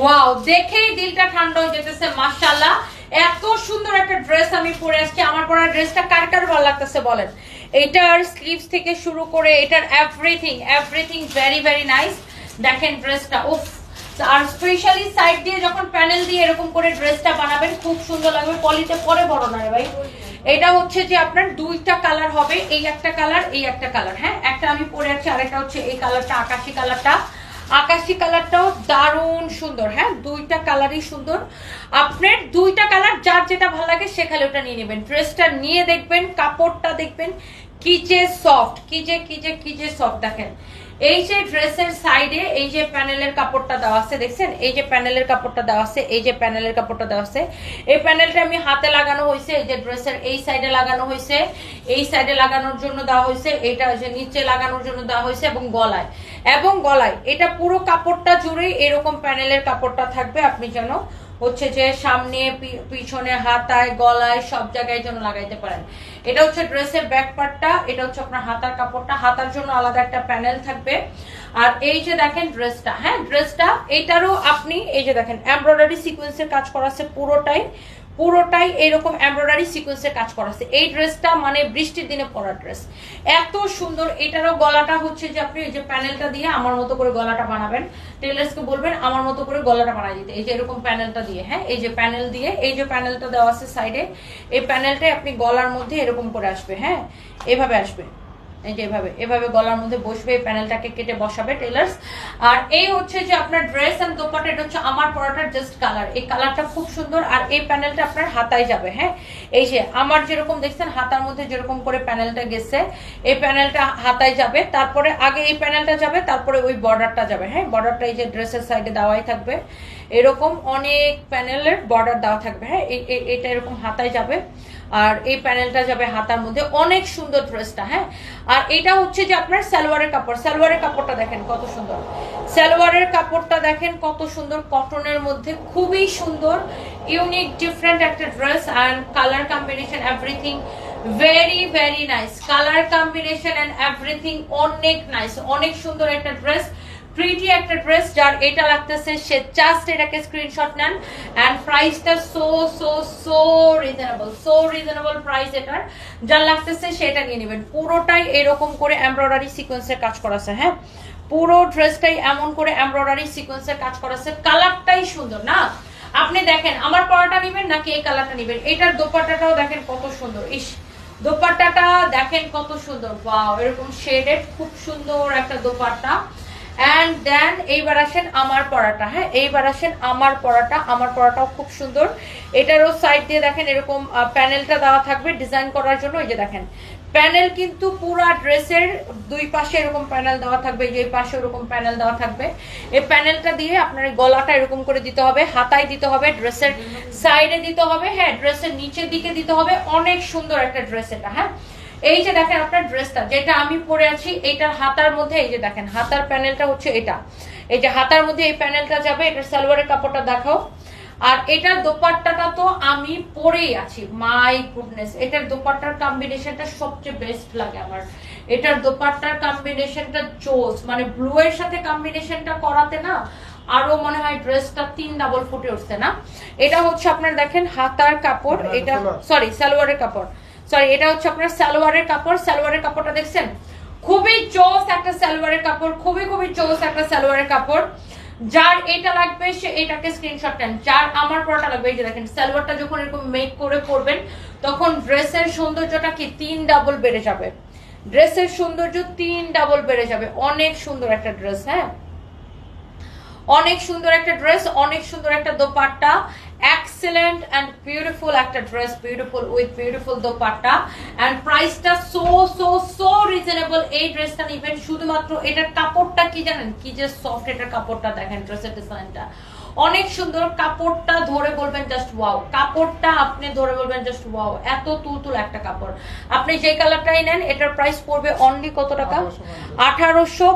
Wow দেখেই দিলটা ঠান্ডা হয়ে যেতেছে, মাশাআল্লাহ। এত সুন্দর একটা ড্রেস আমি পরে আসছি। আমার পরা ড্রেসটা কার কার ভালো লাগতেছে বলেন? এটার স্লিভস থেকে শুরু করে, এটার everything everything very very nice দেখেন ড্রেসটা উফ। আর স্পেশালি সাইড দিয়ে যখন প্যানেল দিয়ে এরকম করে ড্রেসটা বানাবেন, খুব সুন্দর লাগবে। পলিতে পরে বড় না রে ভাই। এটা হচ্ছে যে আপনার দুইটা কালার হবে, এই একটা কালার এই একটা কালার হ্যাঁ একটা আমি পরে আছি আরেকটা হচ্ছে এই কালারটা আকাশি কালারটা আকাশি কালারটাও দারুণ সুন্দর হ্যাঁ? দুইটা কালারই সুন্দর। আপনার দুইটা কালার যার যেটা ভালো লাগে সেখানে ওটা নিয়ে নেবেন। ড্রেসটা নিয়ে দেখবেন, কাপড়টা দেখবেন, কি যে সফট কি যে কি যে কি যে সফট দেখেন। এই যে ড্রেসের সাইডে এই যে প্যানেলের কাপড়টা দেওয়া আছে, দেখছেন? এই যে প্যানেলের কাপড়টা দেওয়া আছে, এই যে প্যানেলের কাপড়টা দেওয়া আছে। এই প্যানেলটা আমি হাতে লাগানো হয়েছে, এই যে ড্রেসের এই সাইডে লাগানো হয়েছে। এই সাইডে লাগানোর জন্য দেওয়া হয়েছে, এটা যে নিচে লাগানোর জন্য দেওয়া হয়েছে এবং গলায়। এবং গলায়, এটা পুরো কাপড়টা জুড়ে এরকম প্যানেলের কাপড়টা থাকবে, আপনি যেন হচ্ছে যে সামনে পিছনে, হাতায়, গলায় সব জায়গায় জন্য লাগাইতে পারেন। এটা হচ্ছে ড্রেসের ব্যাক পার্টটা এটা হচ্ছে আপনার হাতার কাপড়টা। হাতার জন্য আলাদা একটা প্যানেল থাকবে। আর এই যে দেখেন ড্রেসটা হ্যাঁ ড্রেসটা, এটারও আপনি, এই যে দেখেন, এমব্রয়ডারি সিকোয়েন্সের কাজ করা আছে পুরোটাই। পুরোটাই এরকম এমব্রয়ডারি সিকোয়েন্সের কাজ করা এই ড্রেসটা মানে বৃষ্টির দিনে পরা ড্রেস এত সুন্দর, এটারও গলাটা হচ্ছে যে আপনি এই যে প্যানেলটা দিয়ে আমার মতো করে গলাটা বানাবেন। টেলার্সকে বলবেন, আমার মতো করে গলাটা বানাই দিতে। এই যে এরকম প্যানেলটা দিয়ে হ্যাঁ? এই যে প্যানেল দিয়ে, এই যে প্যানেলটা দেওয়া আছে সাইডে এই প্যানেলটাই আপনি গলার মধ্যে এরকম করে আসবে হ্যাঁ? এভাবে আসবে। এই যে এভাবে এভাবে গলার মধ্যে বসবে, প্যানেলটাকে কেটে বসাবে টেলার্স আর এই হচ্ছে যে আপনার ড্রেস এন্ড দোপাটা এটা হচ্ছে আমার পরাটার জাস্ট কালার এই কালারটা খুব সুন্দর আর এই প্যানেলটা আপনার হাতায় যাবে হ্যাঁ? এই যে আমার যেরকম দেখছেন, হাতার মধ্যে যেরকম করে প্যানেলটা গেছে, এই প্যানেলটা হাতায় যাবে, তারপরে আগে এই প্যানেলটা যাবে, তারপরে ওই বর্ডারটা যাবে হ্যাঁ? বর্ডারটা এই যে ড্রেসের সাইডে দেওয়াই থাকবে। এরকম অনেক প্যানেলের বর্ডার দেওয়া থাকবে হ্যাঁ? এটা এরকম হাতায় যাবে। আর এই প্যানেলটা যাবে হাতার মধ্যে। অনেক সুন্দর ড্রেসটা হ্যাঁ? আর এটা হচ্ছে যে আপনার সালোয়ারের কাপড়। সালোয়ারের কাপড়টা দেখেন কত সুন্দর। সালোয়ারের কাপড়টা দেখেন কত সুন্দর। কটনের মধ্যে খুবই সুন্দর। ইউনিক ডিফারেন্ট একটা dress and colour combination everything very very nice colour combination and everything অনেক নাইস অনেক সুন্দর একটা ড্রেস প্রিটি একটা ড্রেস যার এটা লাগতেছে, সে জাস্ট এটাকে স্ক্রিনশট নেন অ্যান্ড প্রাইসটা so so so reasonable so reasonable price এটার। যার লাগতেছে সেটা নিয়ে নেবেন। পুরোটাই এরকম করে এমব্রয়ডারি সিকোয়েন্সের কাজ করা আছে হ্যাঁ? পুরো ড্রেসটাই এমন করে এমব্রয়ডারি সিকোয়েন্সের কাজ করা আছে কালারটাই সুন্দর, না? আপনি দেখেন, আমার পরাটা নেবেন নাকি এই কালারটা নেবেন? এটার দোপাট্টাটাও দেখেন কত সুন্দর। ইস, দোপাট্টাটা দেখেন কত সুন্দর। ওয়াও এরকম শেডেড খুব সুন্দর একটা দোপাট্টা। অ্যান্ড দেন এইবার আসেন আমার পড়াটা। হ্যাঁ এইবার আসেন আমার পড়াটা। আমার পড়াটাও খুব সুন্দর। এটারও সাইড দিয়ে দেখেন এরকম প্যানেলটা দেওয়া থাকবে ডিজাইন করার জন্য। এই যে দেখেন প্যানেল কিন্তু পুরা ড্রেসের দুই পাশে এরকম প্যানেল দেওয়া থাকবে যে পাশে এরকম প্যানেল দেওয়া থাকবে। এই প্যানেলটা দিয়ে আপনার গলাটা এরকম করে দিতে হবে, হাতায় দিতে হবে ড্রেসের সাইডে দিতে হবে হ্যাঁ ড্রেসের নিচের দিকে দিতে হবে। অনেক সুন্দর একটা ড্রেস এটা হ্যাঁ। এই যে দেখেন আপনার ড্রেসটা যেটা আমি পরে আছি এইটার হাতার মধ্যে এই যে দেখেন হাতার প্যানেলটা হচ্ছে এটা। এই যে হাতার মধ্যে এই প্যানেলটা যাবে এটার সালোয়ারের কাপড়টা দেখাও। আর এটার দোপাট্টাটা তো আমি পরেই আছি। মাই গুডনেস এটার দোপাট্টার কম্বিনেশনটা সবচেয়ে বেস্ট লাগে আমার। এটার দোপাট্টার কম্বিনেশনটা জোস মানে ব্লু এর সাথে কম্বিনেশনটা করাতে না আরও মনে হয় ড্রেসটা তিন ডাবল ফুটে উঠছে না। এটা হচ্ছে আপনার দেখেন হাতার কাপড় এটা সরি সালোয়ারের কাপড়। সরি এটা হচ্ছে আপনার সালোয়ারের কাপড়। সালোয়ারের কাপড়টা দেখছেন? খুবই চোস একটা সালোয়ারের কাপড়, খুবই খুবই চোস একটা সালোয়ারের কাপড়। যার এটা লাগবে, সে এটাকে স্ক্রিনশট নেন। যার আমার পরাটা লাগবে, এই যে দেখেন, সালোয়ারটা যখন এরকম মেক করে পরবেন, তখন ড্রেসের সৌন্দর্যটা কি? তিন ডাবল বেড়ে যাবে। ড্রেসের সৌন্দর্য তিন ডাবল বেড়ে যাবে। অনেক সুন্দর একটা ড্রেস হ্যাঁ? অনেক সুন্দর একটা ড্রেস অনেক সুন্দর একটা দোপাট্টা। এক্সেলেন্ট অ্যান্ড বিউটিফুল একটা dress beautiful with beautiful dupatta and প্রাইসটা সো সো সো রিজনেবল এই ড্রেসটা নিবেন। শুধুমাত্র এটার কাপড়টা কি জানেন? কি যে সফট এটার কাপড়টা দেখেন ড্রেসের ডিজাইনটা অনেক সুন্দর কাপড়টা ধরে বলবেন জাস্ট ওয়াও কাপড়টা আপনি ধরে বলবেন জাস্ট ওয়াও এত তুলতুল একটা কাপড়। আপনি যে কালারটাই নেন এটার প্রাইস পড়বে অনলি কত টাকা? আঠারোশো